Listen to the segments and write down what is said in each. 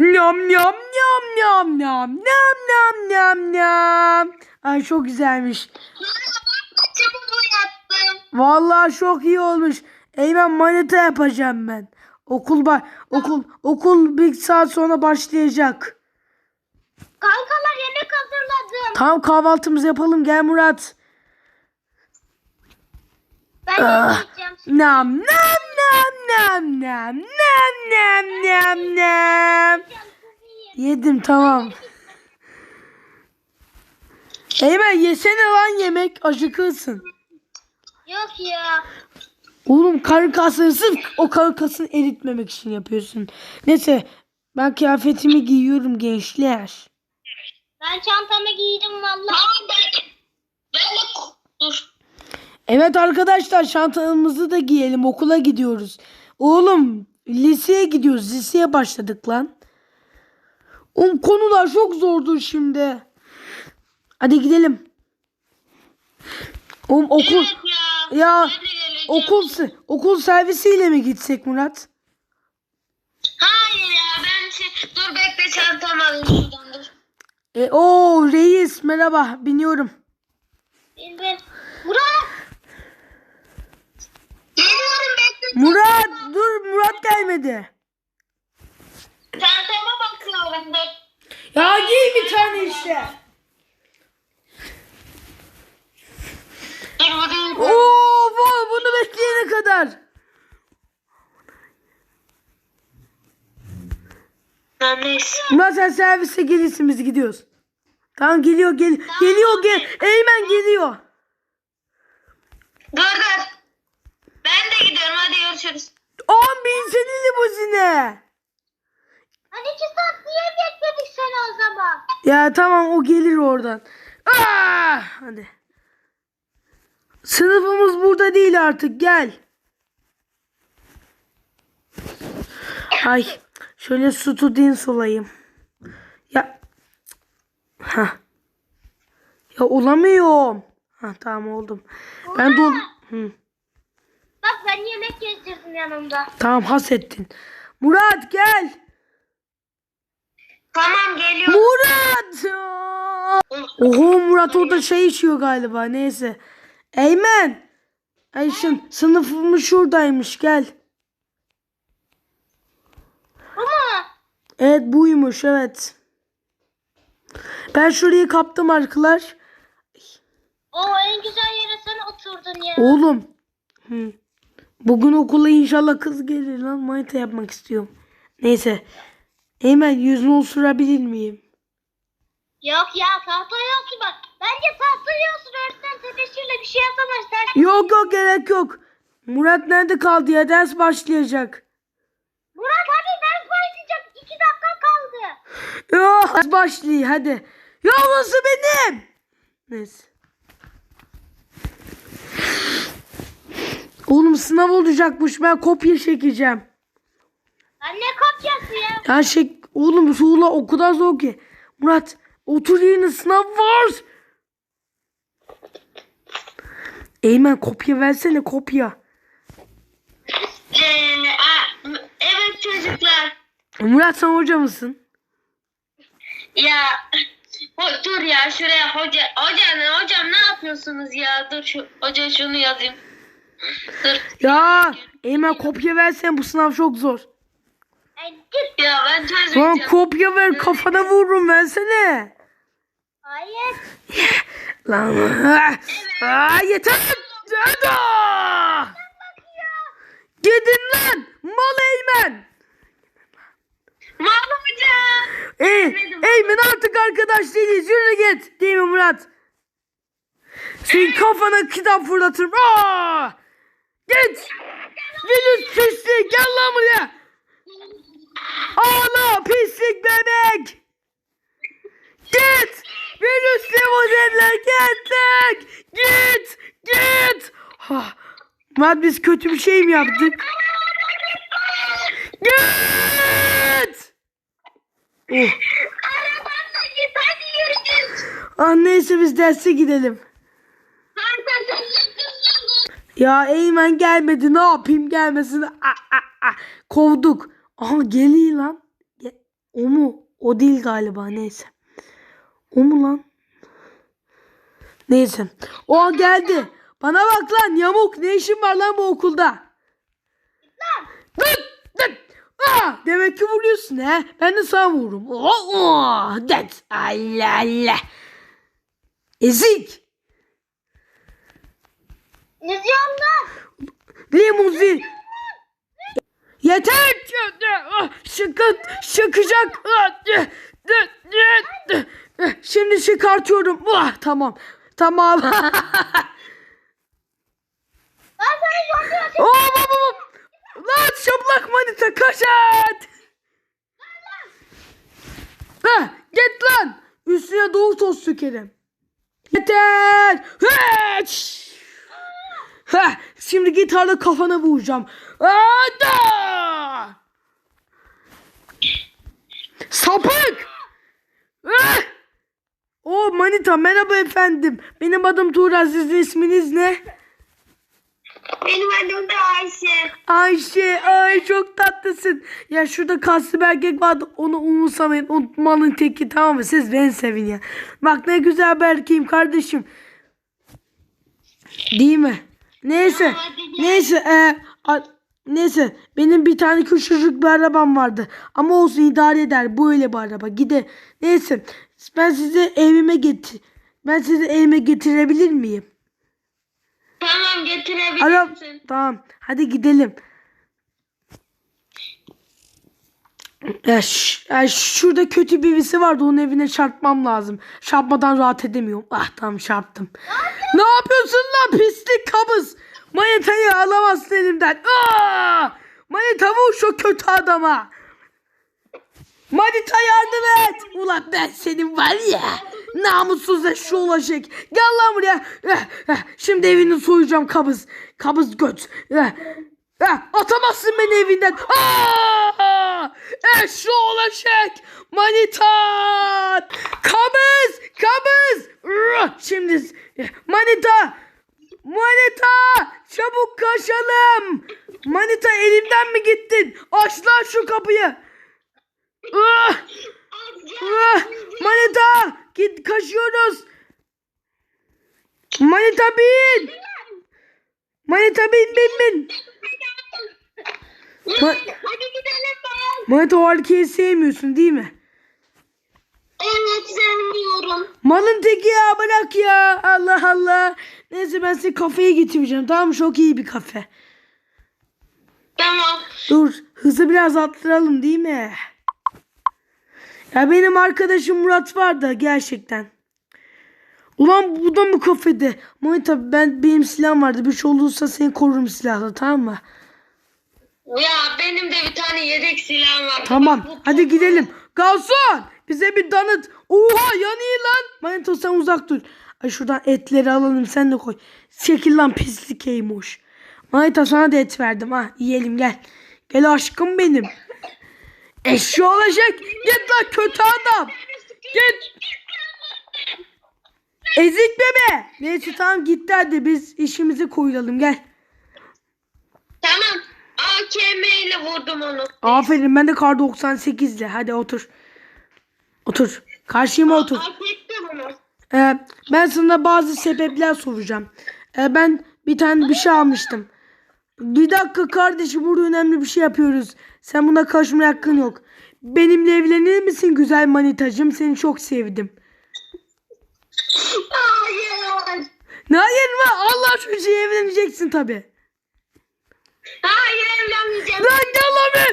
Nyam nyam nyam nyam nyam nyam nyam nyam nyam. Ay çok güzelmiş. Vallahi çok iyi olmuş. Eymen manita yapacağım ben. Okul ba okul okul bir saat sonra başlayacak. Kankalar yemek hazırladım. Tamam kahvaltımızı yapalım gel Murat. Ben Ah. yiyeceğim. Nam nam nam nam nam nam nam nam nam. Yedim tamam. Eymen yesene lan yemek acıkırsın. Yok ya. Oğlum karın kasını sırf o karın kasını eritmemek için yapıyorsun. Neyse ben kıyafetimi giyiyorum gençler. Ben çantamı giydim valla. Tamam ben. Ben de dur. Evet arkadaşlar çantamızı da giyelim okula gidiyoruz. Oğlum liseye gidiyoruz liseye başladık lan. Oğlum konular çok zordu şimdi. Hadi gidelim. Oğlum okul ya. ya Ben geleceğim. okul okul servisiyle mi gitsek Murat? Hayır ya ben şey... Dur bekle çantamı alayım şuradan dur. E o reis merhaba biniyorum. Bin bin. Murat. Geliyorum bekle. Murat dur Murat gelmedi. Çantama bakıyorum dur. Ya giy bir tane işte. Oo bunu bekleyene kadar. Murat sen servise gelirsin biz gidiyoruz. Tamam geliyor gel geliyor gel. Eymen geliyor. Dur dur. Ben de gidiyorum hadi görüşürüz. Oğlum binsene limuzine. Hani iki saat niye bekledik seni o zaman? Ya tamam o gelir oradan. Aa, hadi. Sınıfımız burada değil artık gel. Ay şöyle student olayım. Ya. Ha. Ya olamıyorum. Ha tamam oldum. Ben dol. Hı. Ben yemek getirdim yanımda. Tamam hasettin. Murat gel. Tamam geliyorum. Murat. Oho Murat orada şey içiyor galiba neyse. Eymen. Ayşin sınıfımız şuradaymış gel. Bu mu? Evet buymuş evet. Ben şurayı kaptım arkadaşlar. O en güzel yere sen oturdun ya. Oğlum. Hı. Bugün okula inşallah kız gelir lan. Manita yapmak istiyorum. Neyse. Eymen yüzünü osurabilir miyim? Yok ya tahta olsun bak. Bence tahta olsun öğretmen tebeşirle bir şey yapamaz. Yok yok gerek yok. Murat nerede kaldı ya? Ders başlayacak. Murat hadi ders başlayacak. İki dakika kaldı. Ders başlıyor hadi. Ya orası benim. Neyse. Oğlum sınav olacakmış. Ben kopya çekeceğim. Lan ne kopyası ya? Ya şey oğlum soğula o kadar zor ki. Murat otur yerine sınav var. Eymen kopya versene kopya. Ee, a- evet çocuklar. Murat sen hoca mısın? Ya ho- dur ya şuraya hoca hoca ne hocam ne yapıyorsunuz ya dur şu hoca şunu yazayım. Ya Eymen kopya versen bu sınav çok zor. git ya ben Lan çözmeyeceğim. kopya ver kafana vururum versene. Hayır. Lan aa, yeter. Hadi. Gidin lan mal Eymen. Mahmut hoca. Ey, Eymen artık arkadaş değiliz. Yürü git. Değil mi Murat? Senin kafana kitap fırlatırım. Aa! Git. Venüs pislik. Gel lan buraya. Ağla pislik bebek. Git. Venüs limuzinle git lan. Git. Git. Ha. Murat biz kötü bir şey mi yaptık? Git. Oh. Arabanla git hadi görüşürüz. Ah neyse biz derse gidelim. Ya Eymen gelmedi ne yapayım gelmesin. Ah, ah, ah. Kovduk. Aha geliyor lan. O mu? O değil galiba neyse. O mu lan? Neyse. O geldi. Bana bak lan yamuk ne işin var lan bu okulda? Dıt, dıt. Aa, demek ki vuruyorsun he. Ben de sana vururum. Oh, oh, that. Allah Allah. Ezik. Lan? Limuzin. Yeter. Şıkıt, şıkacak. Şimdi çıkartıyorum. Ah, tamam. Tamam. Oh, oh. Lan şaplak manita kaçat. Heh, git lan. Üstüne doğu toz sökerim. Yeter. Hiç. Heh, şimdi gitarla kafana vuracağım. Ada! Sapık. O manita merhaba efendim. Benim adım Tuğra. Sizin isminiz ne? Benim adım da Ayşe. Ayşe, ay çok tatlısın. Ya şurada kaslı bir erkek vardı. Onu umursamayın. Unutmanın teki tamam mı? Siz beni sevin ya. Bak ne güzel bir erkeğim kardeşim. Değil mi? Neyse. Neyse. E, a- neyse. Benim bir tane küçücük bir arabam vardı. Ama olsun idare eder. Böyle bir araba. Gider. Neyse. Ben sizi evime getir. Ben sizi evime getirebilir miyim? Tamam getirebilirsin. Arab tamam. Hadi gidelim. Ya, ya şurada kötü birisi vardı. Onun evine çarpmam lazım. Çarpmadan rahat edemiyorum. Ah tamam çarptım. Ne yapıyorsun lan pislik kabız? Manitayı alamazsın elimden. Aa! Manita vur şu kötü adama. Manita yardım et. Ulan ben senin var ya. Namussuz eşşi olacak. Gel lan buraya. Eh, eh, Şimdi evini soyacağım kabız. Kabız göt. Eh, Atamazsın beni evinden. Aa! Eşşi olacak. Manita. Kabız. Kabız. Şimdi manita. Manita. Çabuk kaçalım. Manita elimden mi gittin? Aç lan şu kapıyı. Manita git kaçıyoruz. Manita bin. Manita bin bin bin. Ma- Hadi gidelim ben. Manita o sevmiyorsun değil mi? Evet sevmiyorum. Malın teki ya bırak ya. Allah Allah. Neyse ben sizi kafeye getireceğim. Tamam mı? Çok iyi bir kafe. Tamam. Dur hızı biraz arttıralım değil mi? Ya benim arkadaşım Murat var da gerçekten. Ulan bu da mı kafede? Manita ben benim silahım vardı. Bir şey olursa seni korurum silahla tamam mı? Ya benim de bir tane yedek silahım var. Tamam hadi gidelim. Garson bize bir danıt. Oha yanıyor lan. Manita sen uzak dur. Ay şuradan etleri alalım sen de koy. Çekil lan pislik eymoş. Manita sana da et verdim ha. Yiyelim gel. Gel aşkım benim. Eşi olacak. Git lan kötü adam. Git. Ezik bebe. Neyse tamam gitti hadi biz işimizi koyulalım gel. AKM ile vurdum onu. Aferin ben de kar 98 ile hadi otur. Otur. Karşıma otur. Ee, ben sana bazı sebepler soracağım. Ee, ben bir tane bir şey almıştım. Bir dakika kardeşim burada önemli bir şey yapıyoruz. Sen buna karışmaya hakkın yok. Benimle evlenir misin güzel manitacım? Seni çok sevdim. Hayır. Ne hayır mı? Allah çocuğu evleneceksin tabi. Hayır evlenmeyeceğim. Lan gel lan be.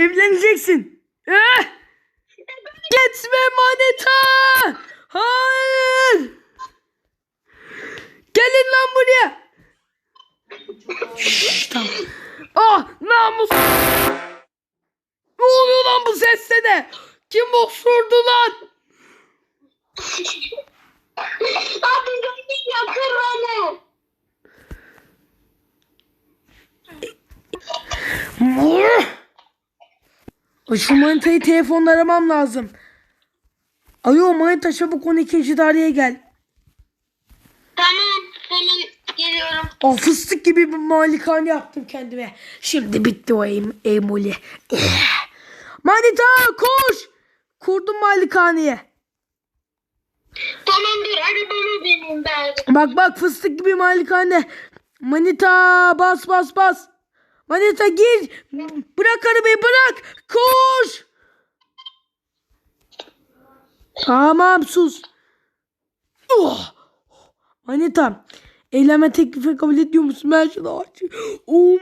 Evleneceksin. Gitme manita. Hayır. Gelin lan buraya. Şşş, tamam. Ah namus. Ne oluyor lan bu sesle de? Kim osurdu lan? Abi beni yakın onu. Ay, Şu manitayı telefonla aramam lazım. Alo manita çabuk 12. daireye gel. Tamam hemen geliyorum. Aa, fıstık gibi bir malikane yaptım kendime. Şimdi bitti o em emoli. Eh. Manita koş. Kurdum malikaneye. Tamam dur arabama bineyim ben. Bak bak fıstık gibi malikane. Manita bas bas bas. Manita gir. Bırak arabayı bırak. Koş. Tamam sus. Oh. Manita. Eyleme teklifi kabul ediyor musun? Ben şunu aç. Oh.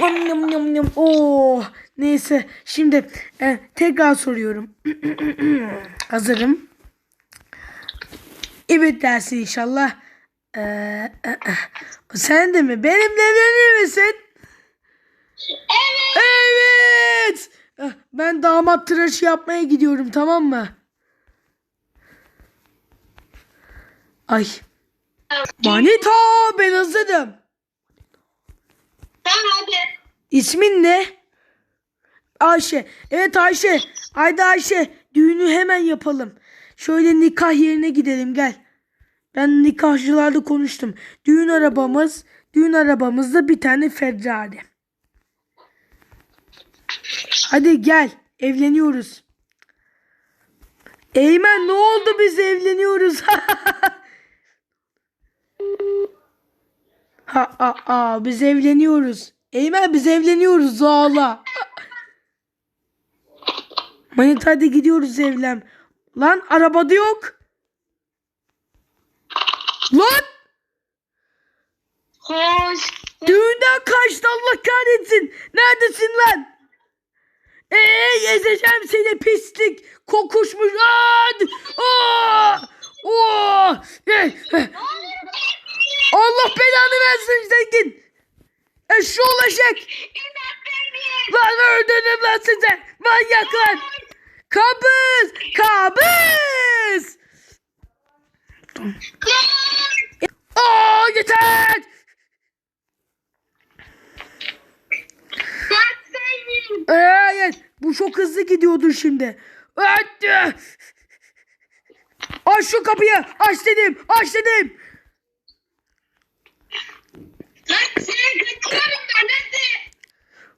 Yum, yum, yum. Oh. Neyse şimdi e, tekrar soruyorum. Hazırım. Evet dersin inşallah. Ee, e, e. sen de mi? Benimle evlenir misin? Evet. Evet. Eh, Ben damat tıraşı yapmaya gidiyorum tamam mı? Ay. Manita ben hazırım. Tamam hadi. İsmin ne? Ayşe. Evet Ayşe. Haydi Ayşe. Düğünü hemen yapalım. Şöyle nikah yerine gidelim gel. Ben nikahçılarla konuştum. Düğün arabamız, düğün arabamızda bir tane Ferrari. Hadi gel. Evleniyoruz. Eymen ne oldu biz evleniyoruz. ha, ha, ha, biz evleniyoruz. Eymen biz evleniyoruz ağla. Manita hadi gidiyoruz evlen. Lan arabada yok. Lan Hoş. düğünden kaçtı Allah kahretsin. Neredesin lan? Eee ezeceğim seni pislik. Kokuşmuş. Lan. Aa! Oo! Eh, eh. Allah belanı versin zengin. Eşşoğlu ulaşık. Lan öldürdüm lan size. Manyaklar. Kabız. Kabız. Aa yeter. Evet. Bu çok hızlı gidiyordur şimdi. Evet. Aç şu kapıyı. Aç dedim. Aç dedim.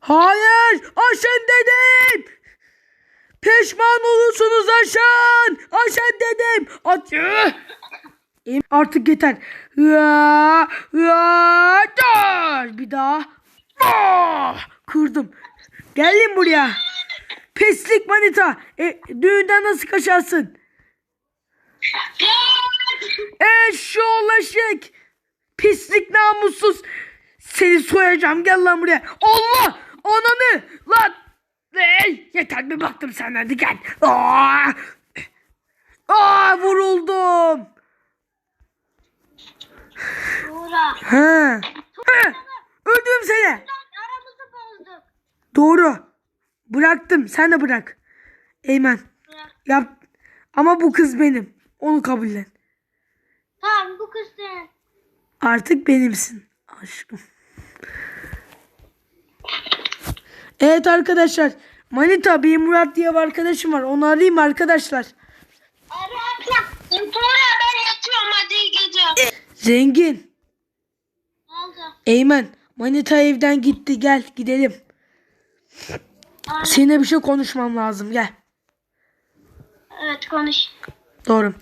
Hayır. Aşın dedim. Pişman olursunuz aşın. Aşın dedim. Em- Artık yeter. Bir daha. Ah, kırdım. Gelin buraya. Pislik manita. E, düğünden nasıl kaçarsın? Eşşoğlaşık. Pislik namussuz. Seni soyacağım gel lan buraya. Allah! Ananı! Lan! Ey, yeter bir baktım sen hadi gel. Aa! Aa vuruldum. Buğra. Ha. Ha. Öldüm seni. Aramızı bozduk. Doğru. Bıraktım. Sen de bırak. Eymen. Bırak. Yap. Ama bu kız benim. Onu kabullen. Tamam bu kız senin. Artık benimsin. Aşkım. Evet arkadaşlar. Manita bir Murat diye bir arkadaşım var. Onu arayayım arkadaşlar. Arayacağım. Buğra ben yatıyorum hadi iyi gece. Zengin. Oldu? Eymen. Manita evden gitti. Gel gidelim. Aa, Seninle bir şey konuşmam lazım. Gel. Evet konuş. Doğru.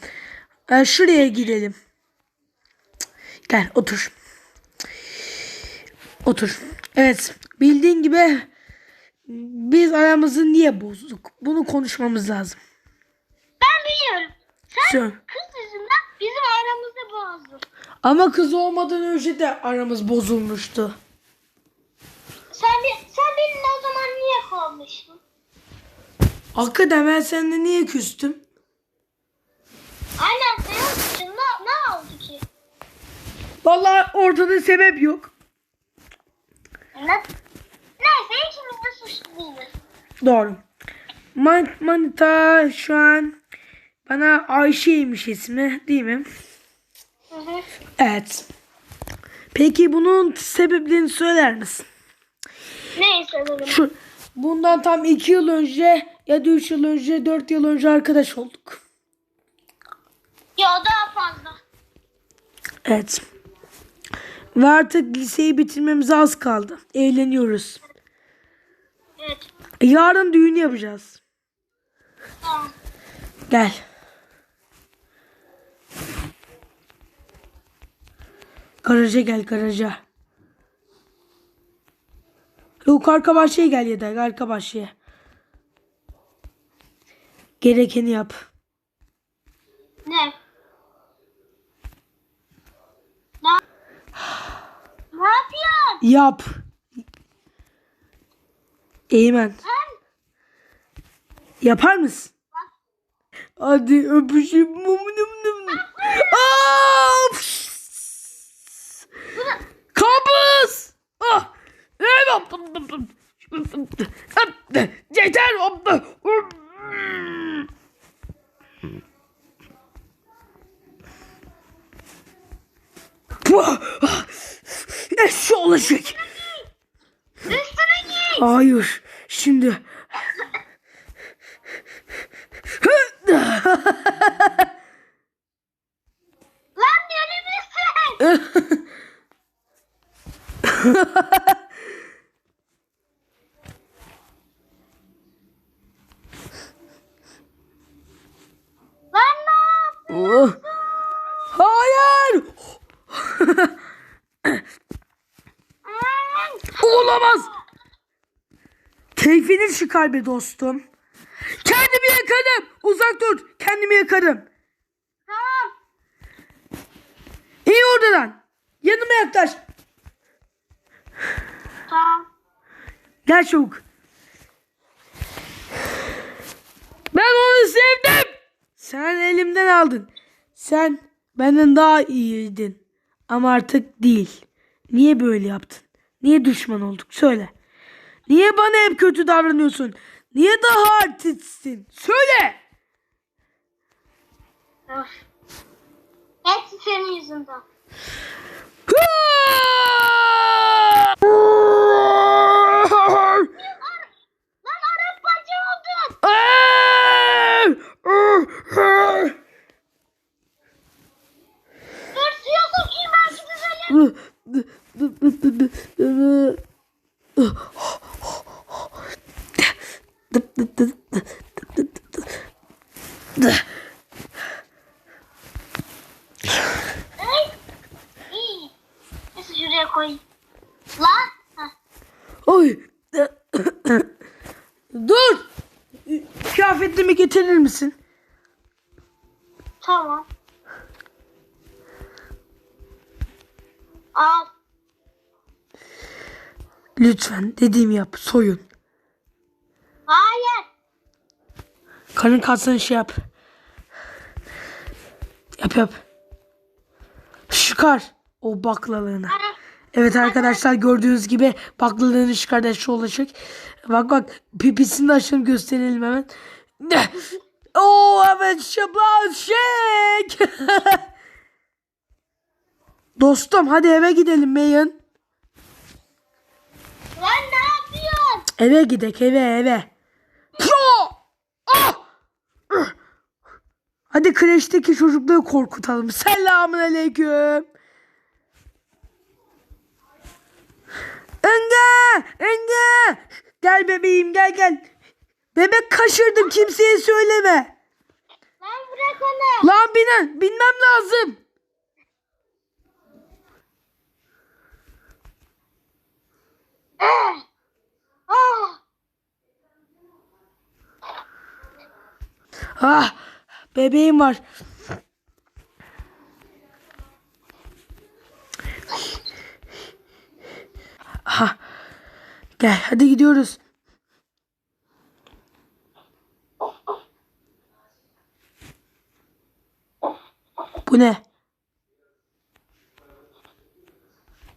Ee, şuraya gidelim. Gel otur. Otur. Evet. Bildiğin gibi biz aramızı niye bozduk? Bunu konuşmamız lazım. Ben biliyorum. Sen Söyle. kız yüzünden bizim aramızı bozdun. Ama kız olmadan önce de aramız bozulmuştu. Sen, sen benimle o zaman niye kalmıştın? Hakikaten ben seninle niye küstüm? Aynen senin için ne, ne oldu ki? Vallahi ortada sebep yok. Ne? Neyse ikimiz de suçlu değiliz. Doğru. Man Manita şu an bana Ayşe'ymiş ismi değil mi? Hı hı. Evet. Peki bunun sebeplerini söyler misin? Neyse dedim. Şu bundan tam iki yıl önce ya da üç yıl önce, dört yıl önce arkadaş olduk. Ya daha fazla. Evet. Ve artık liseyi bitirmemize az kaldı. Eğleniyoruz. Evet. Yarın düğün yapacağız. Tamam. Gel. Garaja gel garaja. Yok arka bahçeye gel ya da arka bahçeye. Gerekeni yap. Ne? Ne? ne yapıyorsun? Yap. Eymen. Yapar mısın? Hadi öpüşeyim. Mum num num. Pşs! Kabus! Ah! Yeter. Eşşi olacak. Hayır. Şimdi. Lan deli misin? Lan ne yapıyorsun? Hayır. Olamaz. Be dostum. Kendimi yakarım. Uzak dur. Kendimi yakarım. Tamam. İyi oradan. Yanıma yaklaş. Tamam. Gel çabuk. Ben onu sevdim. Sen elimden aldın. Sen benden daha iyiydin. Ama artık değil. Niye böyle yaptın? Niye düşman olduk? Söyle. Niye bana hep kötü davranıyorsun? Niye daha artistsin? Söyle. Of. Hepsi senin yüzünden. Lan arabacı oldun. Dur suya sokayım belki düzelir. Ay. İyi. Neyse şuraya koy. Lan. Heh. Oy. Dur. Kıyafetimi getirir misin? Tamam. Al. Lütfen dediğimi yap. Soyun. Hayır. Karın kalsın şey yap. Yap yap. Çıkar o baklalığını. Evet arkadaşlar gördüğünüz gibi baklalığını çıkardı şu olacak. Bak bak pipisini de açalım gösterelim hemen. Oo evet şablan şek. Dostum hadi eve gidelim Meyan. Lan ne yapıyorsun? Eve gidek eve eve. Pro! Ah! Hadi kreşteki çocukları korkutalım. Selamun aleyküm. Enge! Enge! Gel bebeğim gel gel. Bebek kaçırdım kimseye söyleme. Lan bırak onu. Lan binin, binmem lazım. Ah. Ah. Ah bebeğim var. Ha. Gel hadi gidiyoruz. Bu ne?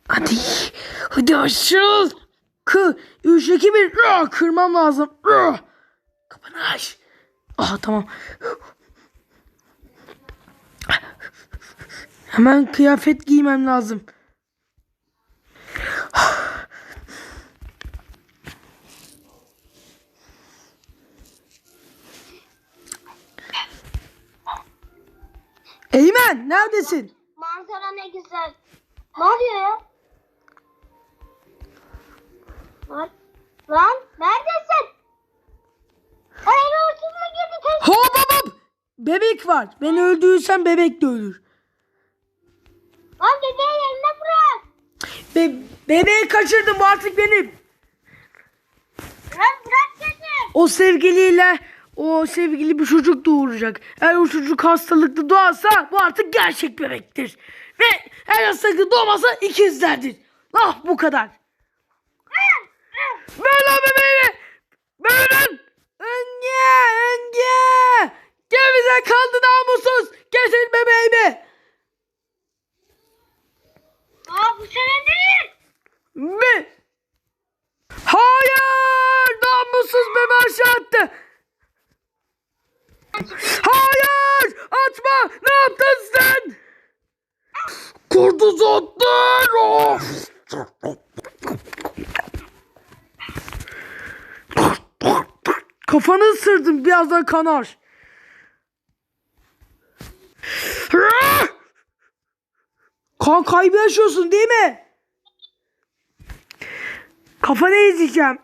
Hadi. Hadi aşağı. Kı. Üç, iki, bir. Ah, Kırmam lazım. Ah. Kapını aç. Ah tamam. Hemen kıyafet giymem lazım. Eymen neredesin? Manzara ne güzel. Ne oluyor ya? Bebek var. Beni öldürürsen bebek de ölür. Lan bebeği yerine bırak. Be bebeği kaçırdım bu artık benim. Lan bırak dedim. O sevgiliyle o sevgili bir çocuk doğuracak. Eğer o çocuk hastalıklı doğarsa bu artık gerçek bebektir. Ve eğer hastalıklı doğmasa ikizlerdir. Ah bu kadar. Ver lan bebeğimi. Verin. Önge. Önge. Gel bize kaldı namussuz. Getir bebeğimi. Aa bu senin değil. Ve... Hayır! Namussuz beni aşağı attı. Hayır! Atma! Ne yaptın sen? Kurduz attın! Of! Kafanı Birazdan kanar. Kan kaybı yaşıyorsun değil mi? Kafanı ezeceğim.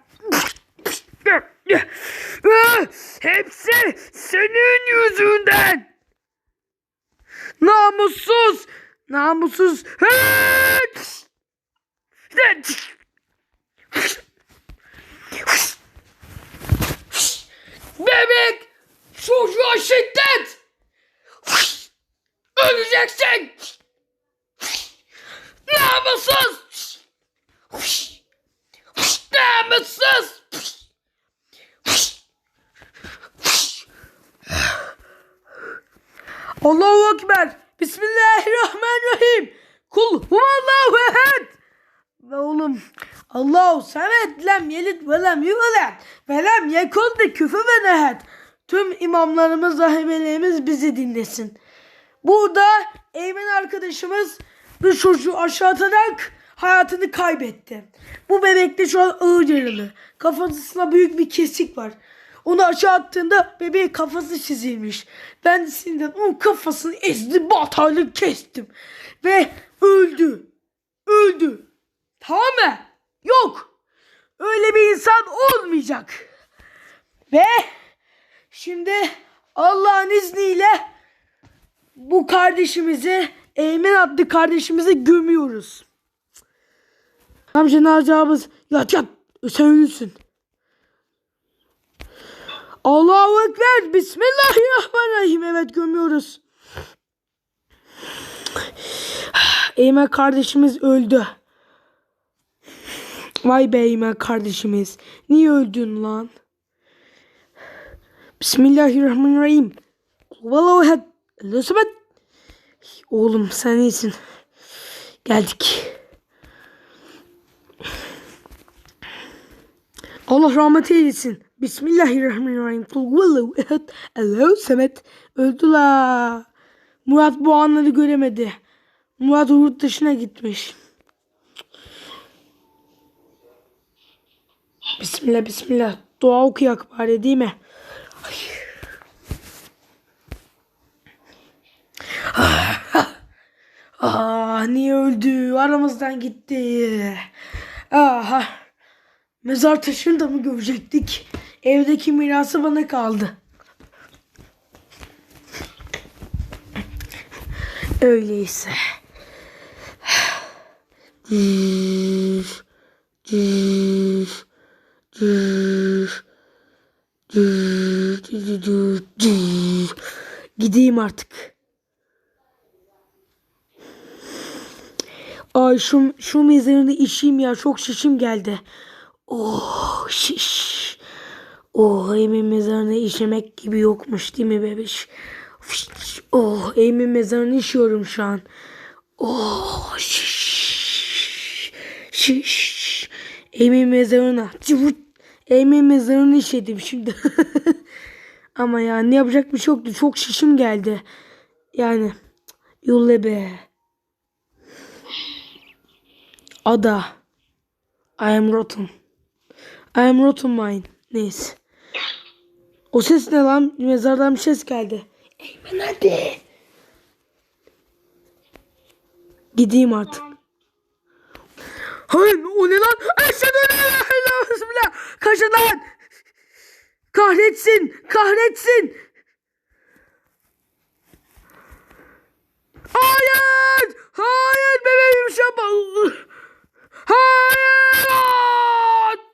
Hepsi senin yüzünden. Namussuz. Namussuz. Bebek. Çocuğa şiddet. Öleceksin. Namussuz. Namussuz! Allahu Ekber. Bismillahirrahmanirrahim. Kul huvallahu ehed. Ve oğlum Allahu samet lem yelit ve lem yuveled ve lem yekun bi küfüven ehed. Tüm imamlarımız, rahimelerimiz bizi dinlesin. Burada Eymen arkadaşımız bir çocuğu aşağı atarak hayatını kaybetti. Bu bebek de şu an ağır yaralı. Kafasına büyük bir kesik var. Onu aşağı attığında bebeğin kafası çizilmiş. Ben de sinirden onun kafasını ezdim, batarlı kestim. Ve öldü. Öldü. Tamam mı? Yok. Öyle bir insan olmayacak. Ve şimdi Allah'ın izniyle bu kardeşimizi Eymen adlı kardeşimizi gömüyoruz. Tam cenazemiz yat yat sen ölürsün. Allahu Ekber Bismillahirrahmanirrahim evet gömüyoruz. Eymen kardeşimiz öldü. Vay be Eymen kardeşimiz. Niye öldün lan? Bismillahirrahmanirrahim. Vallahu ehad. Allahu samet. Oğlum sen iyisin. Geldik. Allah rahmet eylesin. Bismillahirrahmanirrahim. Kul huvallahu ehad. Allahu samet. Öldü la. Murat bu anları göremedi. Murat yurt dışına gitmiş. Bismillah bismillah. Dua okuyak bari değil mi? Ay. Ah niye öldü? Aramızdan gitti. Aha. Mezar taşını da mı görecektik? Evdeki mirası bana kaldı. Öyleyse. Cüz, cüz, Gideyim artık. Ay şu, şu mezarını işeyim ya çok şişim geldi. Oh şiş. Oh Emin mezarını işemek gibi yokmuş değil mi bebiş? Oh Emin mezarını işiyorum şu an. Oh şiş. Şiş. Emin mezarına. Cıvıt. Emin mezarını işedim şimdi. Ama ya ne yapacak bir şey yoktu. Çok şişim geldi. Yani yolla be. Ada. I am rotten. I am rotten mine. Neyse. O ses ne lan? Mezardan bir ses geldi. Eymen hadi. Gideyim artık. Hayır o ne lan? Eşhedü en la ilahe illallah. Kaçın lan. Kahretsin. Kahretsin. Hayır. Hayır bebeğim şapal. Hayır.